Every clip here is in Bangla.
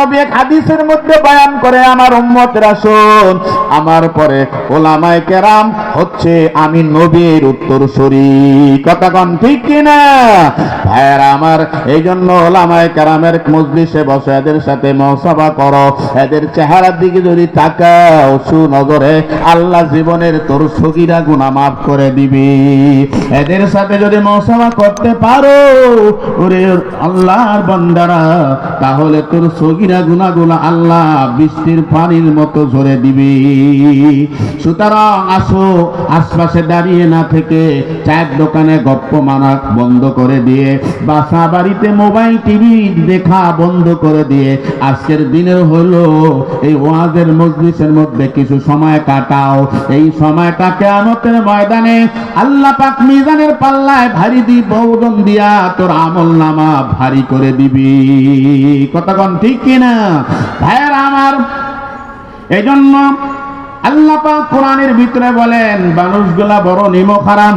নবী এক হাদিসের মধ্যে বয়ান করে, আমার উম্মতরা শোন আমার পরে ওলামায়ে কেরাম হচ্ছে আমি নবীর উত্তরসূরি কথা কন ঠিক কিনা? ভাইয়েরা আমার এই জন্য ওলামায়ে কেরামের মজলিসে বসে এদের সাথে মহসভা করো। এদের চেহারার দিকে যদি তাকাও, সুনজরে আল্লাহ জীবনের তোর সগিরা গুণা মাফ করে দিবি। এদের সাথে যদি মহসভা করতে পারো, ওরে আল্লাহর বান্দারা, তাহলে তোর সগিরা গুনাগুলো আল্লাহ বৃষ্টির পানির মতো ঝরে দিবি। সুতরাং আসো, আশপাশে দাঁড়িয়ে না থেকে চায়ের দোকানে গপ্প মানা বন্ধ করে দিয়ে, বাসা বাড়িতে মোবাইল, টিভি দেখা বন্ধ করে দিয়ে, আজকের দিনের হলো এই ওয়াজের মজলিসের মধ্যে কিছু সময় কাটাও। এই সময়টা কেয়ামতের ময়দানে আল্লাহ পাক মিজানের পাল্লায় ভারী দি বৌদন দিয়া তোর আমল নামা ভারী করে দিবি। কতক্ষণ ঠিক কিনা? ভাইয়ের আমার এই জন্য আল্লাপা কোরআনের ভিতরে বলেন মানুষগুলা বড় নিম হারাম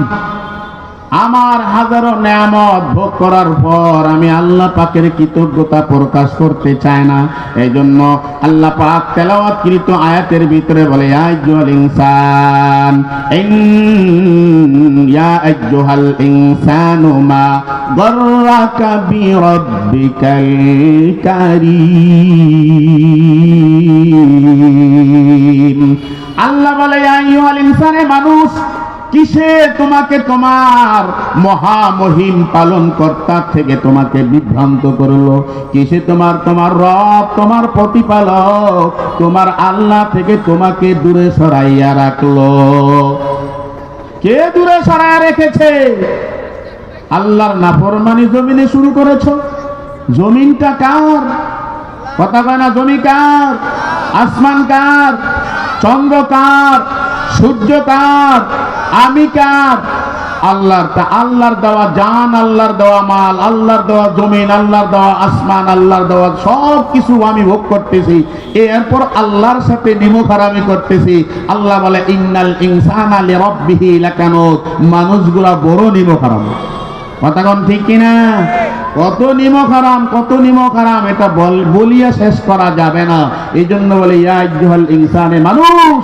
আমার হাজারো নেয়ামত ভোগ করার পর আমি আল্লাহ পাকের কৃতজ্ঞতা প্রকাশ করতে চাই না। এই জন্য আল্লাহ পাক তেলাওয়াতকৃত আয়াতের ভিতরে বলে আইয়ুহাল ইনসান, ইন ইয়া আইয়ুহাল ইনসানু মা গররাকা বিরাব্বিকাল কারীম। আল্লাহ বলে কিসে তোমাকে তোমার মহামহিম পালন কর্তা থেকে তোমাকে বিভ্রান্ত করল। কিসে তোমার তোমার রব, তোমার প্রতিপালক, তোমার আল্লাহ থেকে তোমাকে দূরে সরাইয়া রাখল। কে দূরে সরাইয়া রেখেছে? আল্লাহর নাফরমানি জমিনে শুরু করেছ। জমিনটা কার? কথা কয় না, জমি কার? আসমান কার? চন্দ্র কার? সূর্য কার? আমি কার? আল্লাহর তা আল্লাহর দেওয়া জান, আল্লাহর দেওয়া মাল, আল্লাহর দেওয়া জমিন, আল্লাহর দেওয়া আসমান, আল্লাহর দেওয়া সব কিছু আমি ভোগ করতেছি। এরপর আল্লাহর সাথে নিমুখ হারামি করতেছি। আল্লাহ বলে, ইন্নাল ইনসানা লিরাব্বিহি লাকানুত। মানুষগুলা বড় নিমুখ হারাম কথাগণ ঠিক কিনা? কত নিমক হারাম কত নিমক হারাম এটা বল বলিয়া শেষ করা যাবে না। এই জন্য বলে, ইয়া ইনসানে মানুষ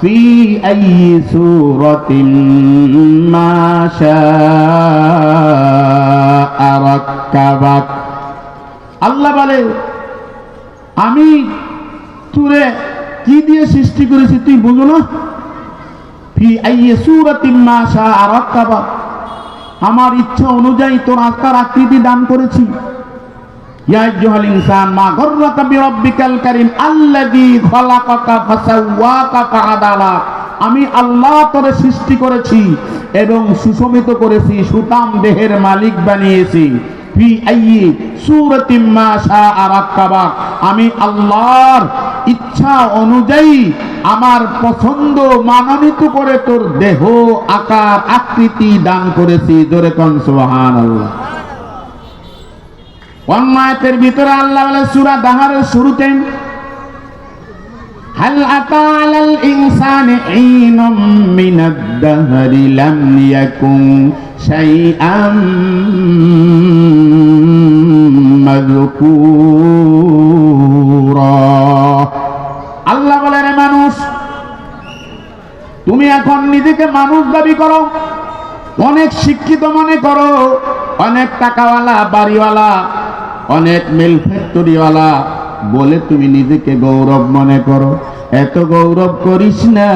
في أي سورة ما شاء ركبك আল্লাহ বলে আমি তুরে কি দিয়ে সৃষ্টি করেছি তুই বুঝো না ফি আইয়ে সুরাতিন মা শাআ রাক্কাবা আমার ইচ্ছা অনুযায়ী তোর আকার আকৃতি দান করেছি আমি আল্লাহ তোরে সৃষ্টি করেছি এবং সুশোভিত করেছি, সুতাম দেহের মালিক বানিয়েছি। আমি আল্লাহর ইচ্ছা অনুযায়ী আমার পছন্দ মানানিত করে তোর দেহ, আকার, আকৃতি দান করেছি। জোরে কন অন্য ভিতরে আল্লাহ সুরা দাহার দাহারের শুরুতে, হাল আতা লাম ইয়াকুম শাইআম মাযকুরা। আল্লাহ বলে রে মানুষ, তুমি এখন নিজেকে মানুষ দাবি করো, অনেক শিক্ষিত মনে করো, অনেক টাকাওয়ালা, বাড়িওয়ালা অনেক মিল ফ্যাক্টরিওয়ালা বলে তুমি নিজেকে গৌরব মনে করো। এত গৌরব করিস না।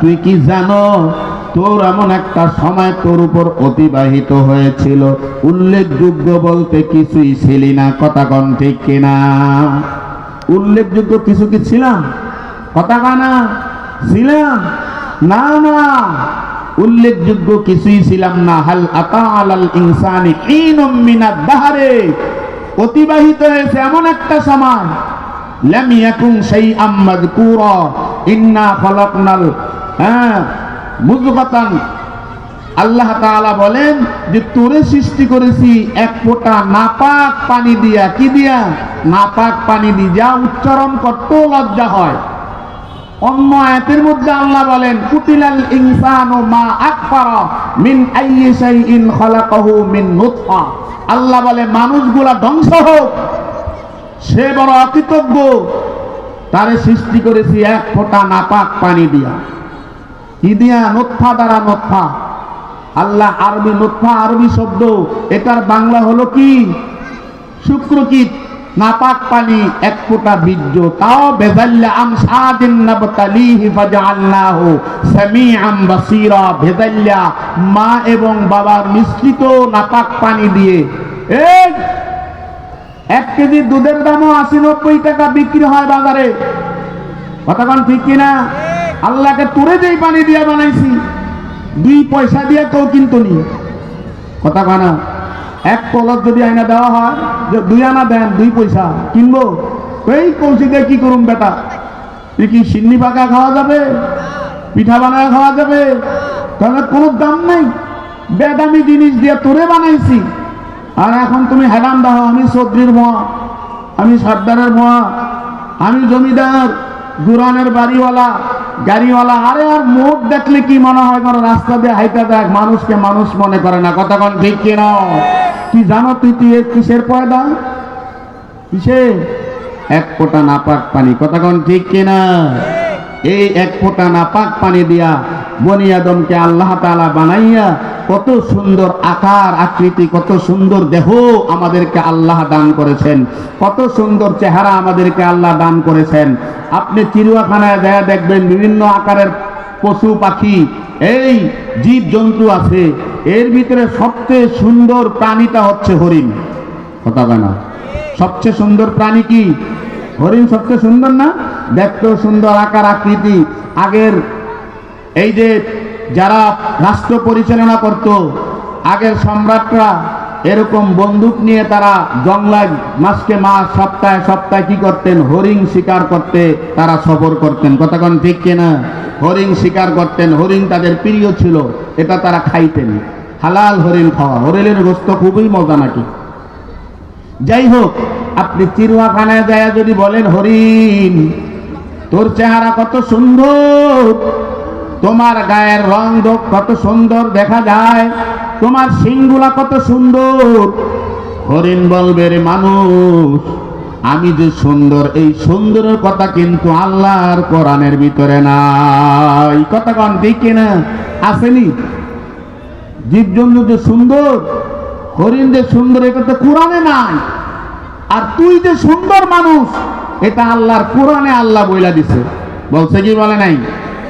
তুই কি জানো, তোর এমন একটা সময় তোর উপর অতিবাহিত হয়েছিল। উল্লেখযোগ্য বলতে কিছুই ছিলি না, কথা কন ঠিক কিনা? উল্লেখযোগ্য কিছু কি ছিলাম? কথা কানা ছিলাম? না না। উল্লেখযোগ্য কিছুই ছিলাম না। হাল আতা আলাল ইনসানি ইনুম মিনাদ দাহারে। অতিবাহিত হয়েছে এমন একটা সময় আম্মাদ কুর মাযকুরা, ইন্না খালাকনাল হ্যাঁ মুযগাতান আল্লাহ তাআলা বলেন যে, তোরে সৃষ্টি করেছি এক ফোঁটা নাপাক পানি দিয়া। কি দিয়া? নাপাক পানি দি যা উচ্চারণ করতেও লজ্জা হয়। অন্য আয়াতের মধ্যে আল্লাহ বলেন, কুতিলাল ইনসানু মা আকফারা মিন আইয়ি শাইইন খালাকাহু মিন নুতফা। আল্লাহ বলে, মানুষগুলা ধ্বংস হোক, সে বড় অকৃতজ্ঞ। তারে সৃষ্টি করেছি এক ফোঁটা নাপাক পানি দিয়া। কি দিয়া? নোৎফা দ্বারা নোৎফা আল্লাহ আরবি নোৎফা আরবি শব্দ। এটার বাংলা হলো কি? শুক্রকিত। নাপাক পানি এক ফোঁটা বীর্য, তাও বেজাল্লা আম সাদিন নাবতালিহি ফাজআলনাহু সামিআম বাসীরা ভেদাল্লা মা এবং বাবার মিশ্রিত নাপাক পানি দিয়ে। এই, এক কেজি দুধের দামও আশি নব্বই টাকা বিক্রি হয় বাজারে। কতক্ষণ ঠিক কিনা আল্লাহকে তুরে যেই পানি দিয়ে বানাইছি, দুই পয়সা দিয়ে কেউ কিন্তু নি কথা কানা। এক কলস যদি আইনা দেওয়া হয়, যে দুই আনা দেন, দুই পয়সা, কিনবো? এই কৌশি দিয়ে কি করুন বেটা? কি সিন্নি পাকা খাওয়া যাবে? পিঠা বানায় খাওয়া যাবে? তাহলে কোনো দাম নেই। বেদামি জিনিস দিয়ে তোরে বানাইছি। আর এখন তুমি হেলাম দাও, আমি চৌধুরীর মোয়া আমি সর্দারের মোয়া আমি জমিদার দুরানের বাড়িওয়ালা, গাড়িওয়ালা, আরে আর মুখ দেখলে কি মনে হয় কোনো রাস্তা দিয়ে হাইটা দেখ, মানুষকে মানুষ মনে করে না। কতক্ষণ ঠিক কিনা? কি জানো তুই তুই কিসের পয়দা কিসে? এক ফোঁটা নাপাক পানি। কতক্ষণ ঠিক কিনা? এই এক ফোঁটা নাপাক পানি দিয়া বনি আদমকে আল্লাহ তাআলা বানাইয়া কত সুন্দর আকার, আকৃতি, কত সুন্দর দেহ আমাদেরকে আল্লাহ দান করেছেন। কত সুন্দর চেহারা আমাদেরকে আল্লাহ দান করেছেন। আপনি চিড়িয়াখানায় দেয়া দেখবেন বিভিন্ন আকারের পশু পাখি এই জীব জন্তু আছে, এর ভিতরে সবচেয়ে সুন্দর প্রাণীটা হচ্ছে হরিণ। কথা না? সবচেয়ে সুন্দর প্রাণী কি? হরিণ সবচেয়ে সুন্দর না? দেখতেও সুন্দর আকার, আকৃতি। আগের এই যে যারা রাষ্ট্র পরিচালনা করত, আগের সম্রাটরা এরকম বন্দুক নিয়ে তারা জংলায় মাসকে মাস, সপ্তাহে সপ্তাহে কি করতেন? হরিণ শিকার করতে তারা সফর করতেন। কতক্ষণ ঠিক কিনা? হরিণ শিকার করতেন। হরিণ তাদের প্রিয় ছিল, এটা তারা খাইতেন। হালাল হরিণ খাওয়া। হরিণের গোস্ত খুবই মজা নাকি? যাই হোক, আপনি চিরুয়াখানায় যায় যদি বলেন, হরিণ, তোর চেহারা কত সুন্দর। তোমার গায়ের রং কত সুন্দর দেখা যায়, তোমার সিংগুলা কত সুন্দর। হরিণ বলবে, রে মানুষ, আমি যে সুন্দর, এই সুন্দরের কথা কিন্তু আল্লাহর কোরআনের ভিতরে নাই। কথা কন, ঠিক কিনা? আসেনি? জীবজন্তু যে সুন্দর, হরিণ যে সুন্দর, এটা তো কোরআনে নাই। আর তুই যে সুন্দর মানুষ, এটা আল্লাহর কোরআনে আল্লাহ বইলা দিছে। বলছে কি বলে নাই?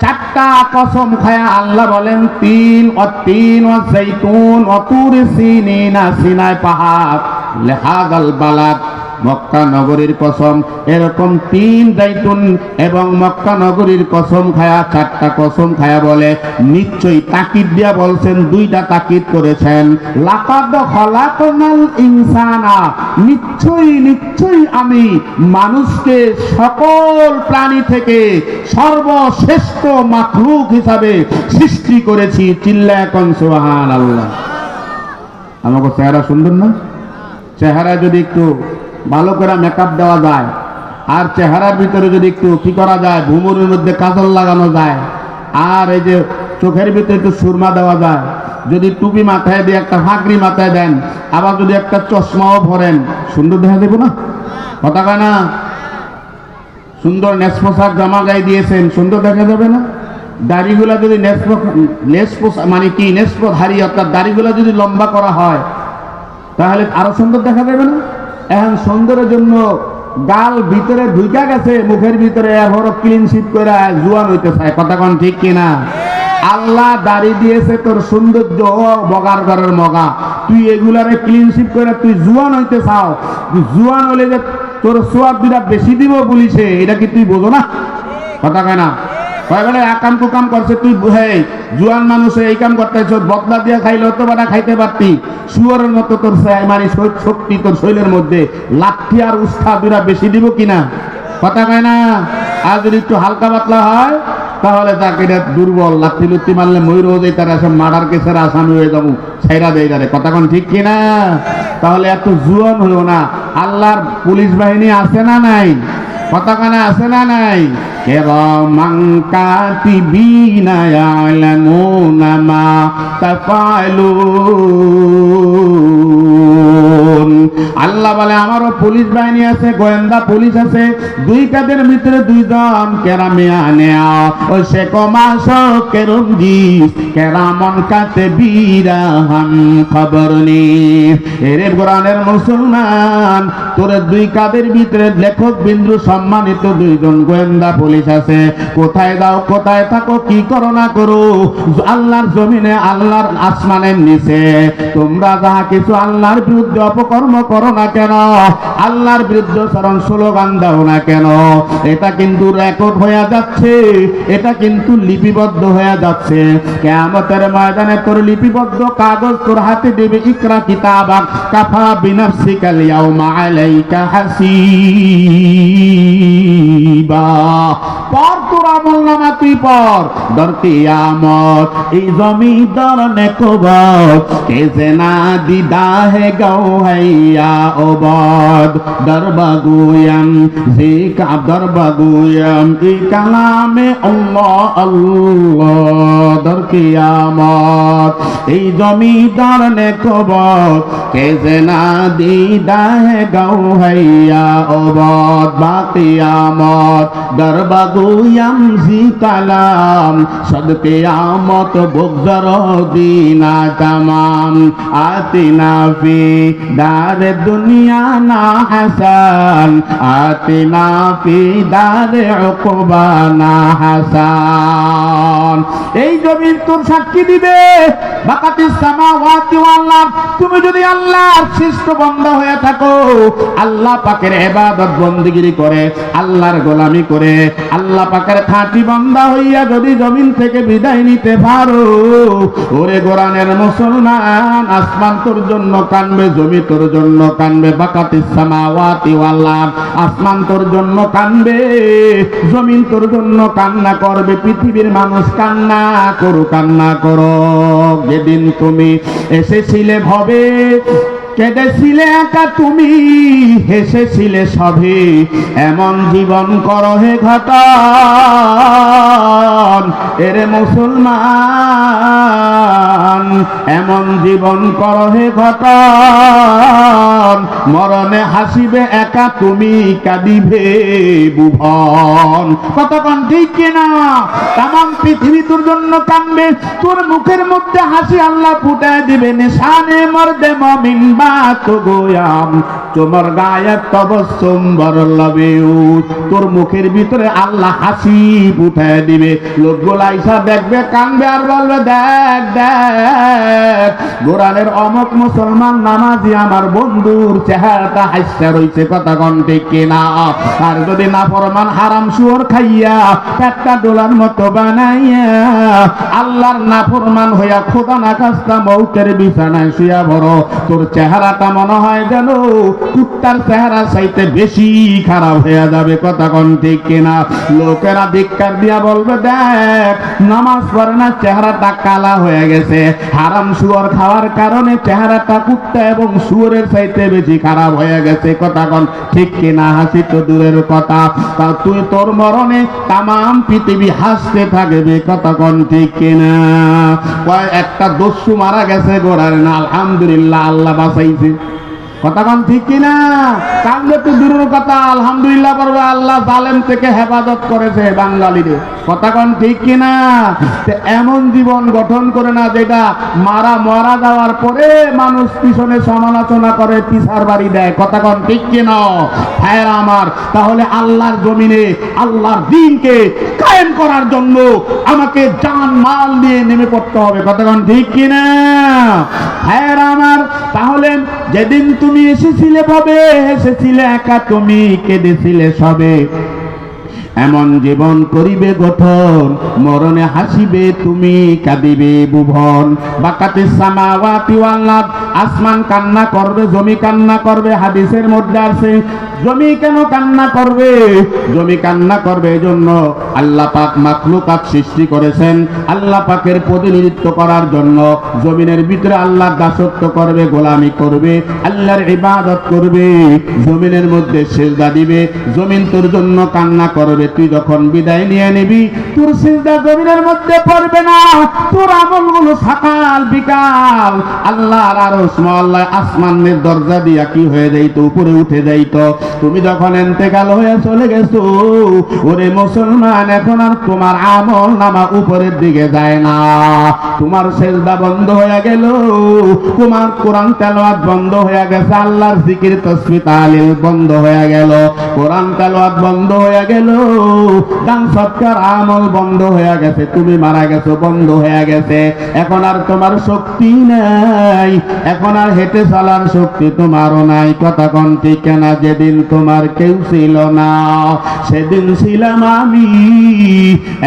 চারটা কসম খায়া আল্লাহ বলেন, তিন ও তিন ও জৈতুন ও তুর সিনিনা সিনায় পাহাড় লেহাগাল বালাদ। মক্কা নগরীর কসম, এরকম তিন জাইতুন এবং মক্কা নগরীর কসম খায়া, চারটা কসম খায়া বলে, নিশ্চয়ই তাকিদ দিয়া বলছেন, দুইটা তাকিদ করেছেন। লাকাদ খলাকনাল ইনসানা, নিশ্চয়ই নিশ্চয়ই আমি মানুষকে সকল প্রাণী থেকে সর্বশ্রেষ্ঠ মাখলুক হিসাবে সৃষ্টি করেছি চিল্লা এখন সুবহান আল্লাহ আমাকে চেহারা সুন্দর না? চেহারা যদি একটু ভালো করে মেকআপ দেওয়া যায়। আর চেহারার ভিতরে যদি একটু কি করা যায় ভুমুরের মধ্যে কাজল লাগানো যায়, আর এই যে চোখের ভিতরে একটু সুরমা দেওয়া যায়, যদি টুপি মাথায় দিয়ে একটা ফাঁকরি মাথায় দেন, আবার যদি একটা চশমাও ভরেন সুন্দর দেখা দেবো না? কথা কয় না? সুন্দর নেস পোশাক জামা গায়ে দিয়েছেন, সুন্দর দেখা যাবে না? দাড়িগুলা যদি নেস নেস মানে কি, নেস হারি অর্থাৎ দাড়িগুলা যদি লম্বা করা হয়, তাহলে আরও সুন্দর দেখা যাবে না? এখন সুন্দরের জন্য গাল ভিতরে ঢুইকা গেছে, মুখের ভিতরে এরপরও ক্লিন শিট করে জুয়ান হইতে চায় কথা কন ঠিক কিনা? আল্লাহ দাড়ি দিয়েছে তোর সৌন্দর্য বগার ঘরের মগা। তুই এগুলারে ক্লিন শিট করে তুই জুয়ান হইতে চাও। জুয়ান হলে যে তোর সোয়াব দুটা বেশি দিব বলিছে এটা কি তুই বোঝো না? কথা কয় না? কয় বেলা এক কাম কুকাম করছে তুই হে জুয়ান মানুষ এই কাম করতেছ বদলা দিয়া খাইলে হতো বাটা খাইতে পারতি। শুয়ারের মতো তোর মানে শক্তি তোর শৈলের মধ্যে লাঠি আর উষ্ঠা দুরা বেশি দিব কিনা কথা কয় না? আর যদি একটু হালকা পাতলা হয়, তাহলে তাকে এটা দুর্বল লাঠি লুত্তি মারলে ময়ূর হয়ে তারা সব মার্ডার কেসের আসামি হয়ে যাব ছাইরা দেয় তারে কথা কোন ঠিক কিনা তাহলে এত জুয়ান হইও না। আল্লাহর পুলিশ বাহিনী আছে না নাই? কতখানে আছে না নাই? কিরামান কাতিবিনা ইয়ালামুনা মা তাফালুন। আল্লাহ বলে, আমারও পুলিশ বাহিনী আছে, গোয়েন্দা পুলিশ আছে। দুই কাদের ভিতরে দুইজন কেরামে আনে। ও সে কমাস কেরুঞ্জিস কেরামন কাতে বীরাহাম খবর এরে কোরআনের মুসলমান, তোর দুই কাদের ভিতরে লেখক বিন্দু সম্মানিত দুইজন গোয়েন্দা পুলিশ আছে। কোথায় দাও কোথায় থাকো, কি করো না করো, আল্লাহর জমিনে, আল্লাহর আসমানের নিচে। তোমরা যাহা কিছু আল্লাহর বিরুদ্ধে অপকর্ম করো না কেন? আল্লাহর বিরুদ্ধে স্মরণ স্লোগান দাও না কেন? এটা কিন্তু রেকর্ড হয়ে যাচ্ছে। এটা কিন্তু লিপিবদ্ধ হয়ে যাচ্ছে। কেয়ামতের ময়দানে তোর লিপিবদ্ধ কাগজ তোর হাতে দেবে, ইকরা কিতাবা কাফা বিনাফসিকাল ইয়াউমা আলাইকা হাসিবা। পর তোর আমল নামা তুই পর। দর কিয়ামত, এই জমিদার নেকবর। কে জেনা দিদা হে গাও ওবদ দরবাগুয়াম জিক দরবাগুয়াম ই কালামে আল্লাহ আল্লাহ, দর কিয়ামত। এই জমিদার নেকবর, কে জেনা দিদা হে গাও হাইয়া ওবদ, বা কিয়ামত। দরবাগুয়াম জি কালাম, সদ কিয়ামত বুগজর দিনা তামাম আতিনা ফি দার দুনিয়া না হাসান, আতিনা ফি দার উকবা না হাসান। এই জমিন তোর সাক্ষী দিবে। বাকাতি সামাওয়াতি আরদ। তুমি যদি আল্লাহর সৃষ্ট বান্দা হয়ে থাকো, আল্লাহ পাকের ইবাদত বন্দিগিরি করে, আল্লাহর গোলামি করে, আল্লাহ পাকের খাঁটি বান্দা হইয়া যদি জমিন থেকে বিদায় নিতে পারো, ওরে গোরানের মুসলমান, আসমান তোর জন্য কানবে, জমি তোর জন্য কানবে বাকাতি সামাওয়াতি ওয়াল আসমান তোর জন্য কানবে, জমিন তোর জন্য কান্না করবে, পৃথিবীর মানুষ কান্না করো কান্না করো। যেদিন তুমি এসেছিলে ভবে কেঁদেছিলে একা তুমি, হেসেছিলে সবে। এমন জীবন করো হে ঘটন, এরে মুসলমান। এমন জীবন করো হে ঘটন, মরণে হাসিবে একা তুমি, কাঁদিবে ভুবন কতক্ষণ ঠিক কিনা তাম পৃথিবী তোর জন্য কানবে তোর মুখের মধ্যে হাসি আল্লাহ ফুটায় দিবে, নিশানে মর্দে মমিন বা গোয়াম তোমার গায়ে তোর মুখের ভিতরে আল্লাহ হাসি দিবে। লোকগুলা আইসা দেখবে, কানবে আর বলবে, দেখ দেখ অমক মুসলমান নামাজি আমার বন্ধুর চেহারাটা হাসতে রইছে, কথা কন কেনা? আর যদি না ফরমান হারাম শুয়োর খাইয়া পেটটা ডোলার মতো বানাইয়া আল্লাহর না ফরমান হইয়া খোদা না কাস্তা মৌতের বিছানায় শুয়া ভরো তোর চেহারাটা মনে হয় যেন কুত্তার চেহারা চাইতে বেশি খারাপ হয়ে যাবে, কথা কন ঠিক কিনা? লোকেরা ধিক্কার দিয়া বলবে, দেখ, নামাজ পড়ে না, চেহারাটা কালা হয়ে গেছে। হারাম শুয়োর খাওয়ার কারণে চেহারাটা কুত্তা এবং শুয়োরের চাইতে বেশি খারাপ হয়ে গেছে, কথা কন ঠিক কিনা? হাসি তো দূরের কথা। তা তুই তোর মরণে তামাম পৃথিবী হাসতে থাকবে, কথা কন ঠিক কিনা? একটা দস্যু মারা গেছে গোড়ার না আলহামদুলিল্লাহ, আল্লাহ Easy. কথাক্ষণ ঠিক কিনা? কান্দে তো দূরের কথা, আলহামদুলিল্লাহ করবে আল্লাহ জালেম থেকে হেফাজত করেছে বাঙালিরে। কথাক্ষণ ঠিক কিনা? এমন জীবন গঠন করে না যেটা মারা মারা যাওয়ার পরে মানুষ পিছনে সমালোচনা করে পিছার বাড়ি দেয়। কথাক্ষণ ঠিক কিনা? হ্যাঁ আমার, তাহলে আল্লাহর জমিনে, আল্লাহর দিনকে কায়েম করার জন্য আমাকে জান মাল নিয়ে নেমে পড়তে হবে। কথাক্ষণ ঠিক কিনা? হ্যাঁ আমার, তাহলে যেদিন তুমি এসেছিলে ভাবে এসেছিলে একা তুমি কেঁদেছিলে সবে। এমন জীবন করিবে গঠন, মরণে হাসিবে তুমি, কাঁদিবে ভুবন বাকাতে সামাওয়াতি ওয়াল্লাদ আসমান কান্না করবে, জমি কান্না করবে, হাদিসের মধ্যে আছে, জমি কেন কান্না করবে? জমি কান্না করবে এজন্য আল্লাহ পাক মাখলুকাত সৃষ্টি করেছেন। আল্লাহ পাকের প্রতিনিধিত্ব করার জন্য জমিনের ভিতরে আল্লাহ দাসত্ব করবে, গোলামি করবে, আল্লাহর ইবাদত করবে, জমিনের মধ্যে সেজদা দিবে, জমিন তোর জন্য কান্না করবে তুই যখন বিদায় নিয়ে নিবি, তোর সেজদা জমিনের মধ্যে পড়বে না। তোর আমলগুলো সকাল, বিকাল, আল্লাহর আরশ আল্লাহ আসমানের দরজা দিয়া কি হয়ে যাইতো, উপরে উঠে যাইতো। তুমি যখন এন্তেকাল হয়ে চলে গেছো, ওরে মুসলমান, এখন আর তোমার আমল নামা উপরের দিকে যায় না। তোমার সেজদা বন্ধ হয়ে গেল, তোমার কোরআন তেলাওয়াত বন্ধ হয়ে গেছে, আল্লাহর জিকির, তসবি, তালিল বন্ধ হয়ে গেল। কোরআন তেলাওয়াত বন্ধ হয়ে গেল দান সৎকার আমল বন্ধ হয়ে গেছে, তুমি মারা গেছো, বন্ধ হয়ে গেছে। এখন আর তোমার শক্তি নাই, এখন আর হেঁটে চালার শক্তি তোমারও নাই। কথা কন ঠিক না, যেদিন তোমার কেউ ছিল না, সেদিন ছিলাম আমি।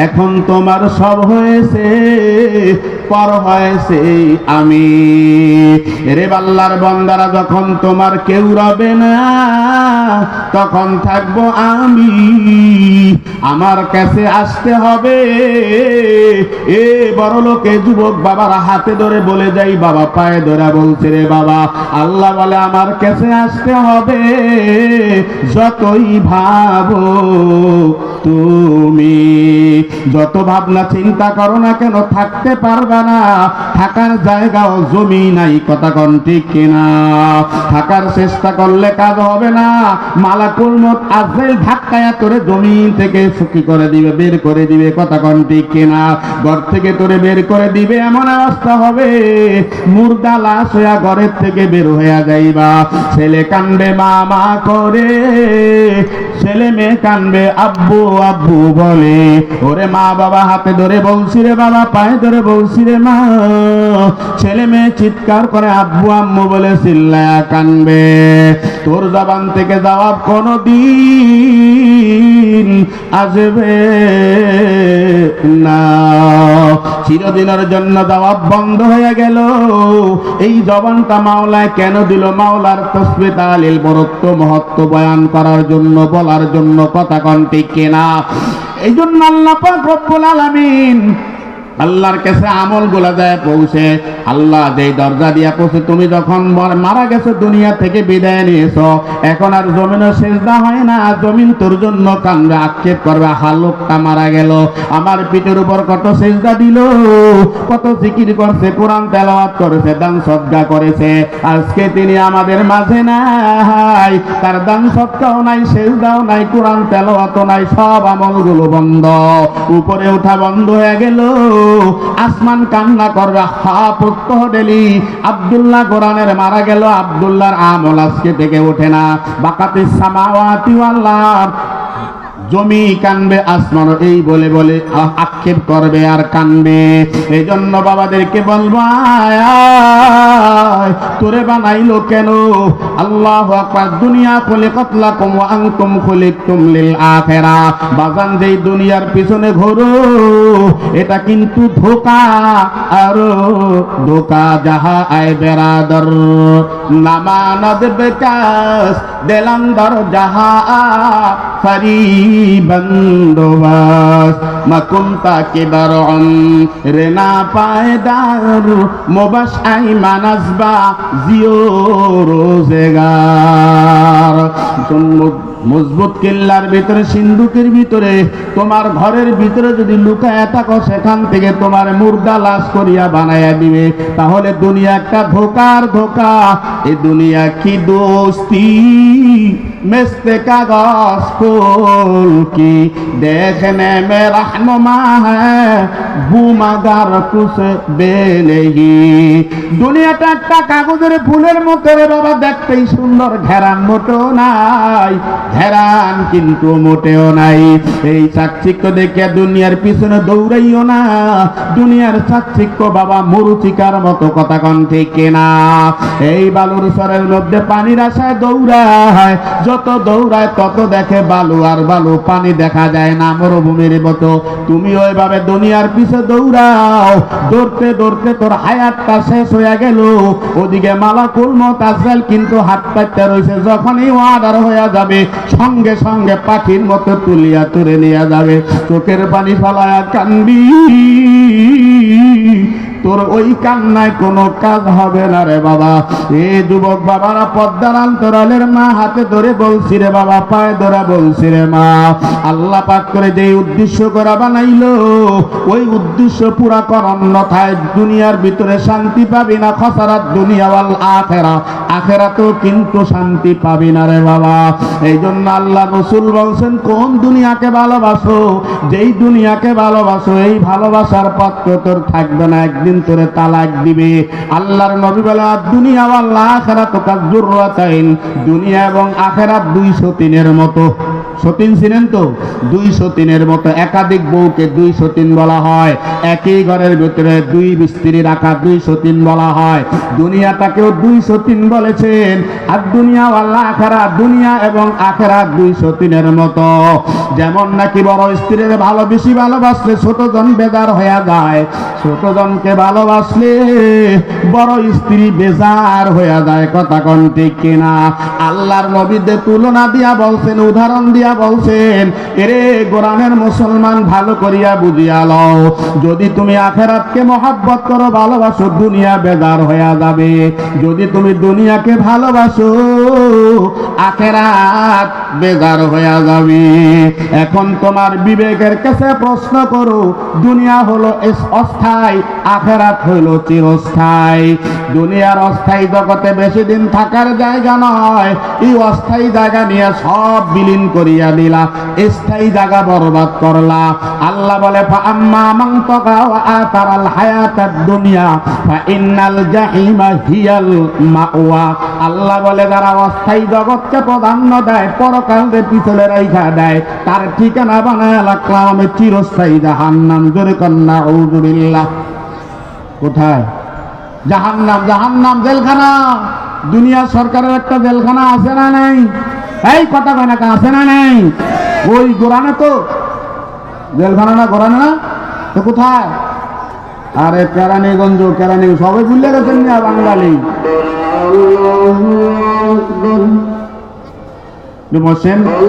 এখন তোমার সব হয়েছে পর হয়েছে আমি। রে বাল্লার বন্দারা, যখন তোমার কেউ রবে না, তখন থাকব আমি। আমার কাছে আসতে হবে। এ বড় লোকে, যুবক বাবার হাতে ধরে বলে যাই, বাবা পায়ে ধরে বলছে, রে বাবা, আল্লাহ বলে আমার কাছে আসতে হবে। যতই ভাবো তুমি। যত ভাবনা চিন্তা করো না কেন, থাকতে পারবে না। থাকার জায়গাও জমি নাই কথা কন। ঠিক কিনা থাকার চেষ্টা করলে কাজ হবে না। মালাকুল মত আজরাইল ধাক্কায়া তোরে জমিন থেকে সুখী করে দিবে, বের করে দিবে কথা কন। ঠিক কিনা ঘর থেকে তোরে বের করে দিবে এমন অবস্থা হবে। মুর্দা লাশ হইয়া ঘরের থেকে বের হইয়া যাইবা। ছেলে কানবে মা মা করে। ছেলে মেয়ে কানবে, আব্বু আব্বু বলে, ওরে মা বাবা, হাতে ধরে বলছি রে বাবা, পায়ে ধরে বলছি রে মা। ছেলে মেয়ে চিৎকার করে আব্বু আম্মু বলে, চিল্লায়া কানবে, তোর জবান থেকে জবাব কোনো দিন আসবে না। চিরদিনের জন্য দাওয়াত বন্ধ হয়ে গেল। এই জবানটা মাওলায় কেন দিল? মাওলার তসবে তালিল বরত্ব, মহত্ব বয়ান করার জন্য, বলার জন্য, কথা কন কেনা? এই জন্য আল্লাহ কব্বুল আলামিন আল্লাহর কাছে আমলগুলা দেয়, পৌঁছে। আল্লাহ যেই দরজা দিয়া পৌঁছে, তুমি যখন মারা গেছো, দুনিয়া থেকে বিদায় নিয়েছো, এখন আর জমিনও সেজদা হয় না জমিন তোর জন্য কান্দে আক্ষেপ করবে হালুকটা মারা গেল। আমার পিঠের উপর কত সেজদা দিল, কত জিকির করছে, কোরআন তেলাওয়াত করেছে, দান সদ্গা করেছে। আজকে তিনি আমাদের মাঝে নাই, তার দান সৎকাও নাই, সেজদাও নাই, কোরআন তেলাওয়াতও নাই, সব আমলগুলো বন্ধ। উপরে ওঠা বন্ধ হয়ে গেল। আসমান কান্না করবে হা প্রত্যহ ডেলি। আব্দুল্লাহ কোরআনের মারা গেল, আবদুল্লাহর আমল আজকে থেকে ওঠে না। বাকাতে সামাওয়াতি আল্লাহ জমি কানবে আসমান এই বলে বলে আক্ষেপ করবে আর কানবে। এই জন্য বাবাদেরকে বলব তোরে বানাইলো কেন? আল্লাহ দুনিয়া খুলে কতলা কম আংতুম খুলে তুমলিল আখেরা। বাজান যেই দুনিয়ার পিছনে ঘোরো, এটা কিন্তু ধোকা, আর ধোকা যাহা আয় বেরাদর নামানদ বেকাস দেলান্দর যাহা ফারি বন্দোবাস। মকুমতা কে রেনা পায় দারু, মোবাস আই মানাসবা, জিও রোজেগার। মজবুত কেল্লার ভিতরে, সিন্ধুকের ভিতরে, তোমার ঘরের ভিতরে যদি লুকায় থাকো, সেখান থেকে তোমার মুর্দা লাশ করিয়া বানাইয়া দিবে। তাহলে দুনিয়া একটা ধোকার ধোকা, এ দুনিয়া কি দোস্তি? মেস্তে কাগজ ফুল কি? দেখনে মে রহনুমা হুমাদার হ্যাঁ, কুসে বেলেহি। দুনিয়াটা একটা কাগজের ফুলের মতো বাবা, দেখতেই সুন্দর, ঘেরান মোটো নাই, ঘেরান কিন্তু মোটেও নাই। এই চাকচিক্য দেখে দুনিয়ার পিছনে দৌড়াইও না, দুনিয়ার চাকচিক্য বাবা মরুচিকার মতো কথা কন ঠিক না এই বালুর সরের মধ্যে পানির আশায় দৌড়ায় যত দৌড়ায়, তত দেখে বালু আর বালু পানি দেখা যায় না মরুভূমির মতো। তুমি ওইভাবে দুনিয়ার পিছে দৌড়াও। দৌড়তে দৌড়তে তোর হায়াতটা শেষ হয়ে গেল। ওদিকে মালাকুল মত আজরাইল কিন্তু হাত পাইতে রয়েছে যখনই ওয়াদার হয়ে যাবে, সঙ্গে সঙ্গে পাখির মতো তুলিয়া তুলে নিয়ে যাবে। চোখের পানি ফালায়া কান্দি তোর ওই কান্নায় কোনো কাজ হবে না রে বাবা। এ যুবক বাবারা, পদ্মার অন্তরালের মা হাতে ধরে বলছি রে বাবা, পায়ে ধরে বলছি রে মা। আল্লাহ পাক করে যে উদ্দেশ্য করা বানাইলো, ওই উদ্দেশ্য পুরা কর অন্যথায় দুনিয়ার ভিতরে শান্তি পাবি না, খসারাত দুনিয়া ওয়াল আখেরা। আখেরাতেও কিন্তু শান্তি পাবি না রে বাবা। এই জন্য আল্লাহ রসুল বলছেন, কোন দুনিয়াকে ভালোবাসো? যেই দুনিয়াকে ভালোবাসো, এই ভালোবাসার পাত্র তোর থাকবে না, একদিন তোরে তালাক দিবে। আল্লাহর নবী বলে দুনিয়া আল্লাহ আখেরাত দুনিয়া এবং আখেরাত দুইশো তিনের মতো। সতীন ছিলেন তো? দুই সতীনের মতো একাধিক বউকে দুই সতীন বলা হয়। একই ঘরের ভিতরে দুই স্ত্রী রাখা দুই সতীন বলা হয়। দুনিয়াটাকেও দুই সতীন বলেছেন। আর দুনিয়া আল্লাহ আখেরা দুনিয়া এবং আখেরা দুই সতীনের মতো। যেমন নাকি বড় স্ত্রীর ভালো বেশি ভালোবাসলে ছোটজন বেজার হয়ে যায়। ছোটজনকে ভালোবাসলে বড় স্ত্রী বেজার হয়ে যায়। কথা কোন ঠিক কিনা? আল্লাহর নবীদের তুলনা দিয়া বলছেন, উদাহরণ দিয়া বলছেন, এরে গোরানের মুসলমান ভালো করিয়া বুঝিয়া লও। যদি তুমি আখেরাতকে মহাব্বত করো, ভালোবাসো, দুনিয়া বেজার হয়ে যাবে। যদি তুমি দুনিয়াকে ভালোবাসো, আখেরাত বেজার হয়ে যাবে। এখন তোমার বিবেকের কাছে প্রশ্ন করো, দুনিয়া হলো অস্থায়ী, আখেরাত হইল চিরস্থায়ী। দুনিয়ার অস্থায়ী জগতে বেশি দিন থাকার জায়গা নয়। এই অস্থায়ী জায়গা নিয়ে সব বিলীন করিয়া দিলা। স্থায়ী জায়গা বরবাদ করলা। আল্লাহ বলে দুনিয়া আল্লাহ বলে, যারা অস্থায়ী জগৎকে প্রাধান্য দেয়, পরকালকে পিছনে রাইখা দেয়, তার ঠিকানা বানায় রাখলাম আমি চিরস্থায়ী জাহান্নাম। জোরে কন্যা কোথায়? জাহান্নাম জাহান্নাম জেলখানা। দুনিয়া সরকারের একটা জেলখানা আছে না নাই? এই কথা কয় না আছে না নাই? ওই গোরানে তো। জেলখানা না গোরানে না? তো কোথায়? আরে কেরানীগঞ্জ কেরানি সবাই ভুলে গেছেন না বাঙালি। বসেন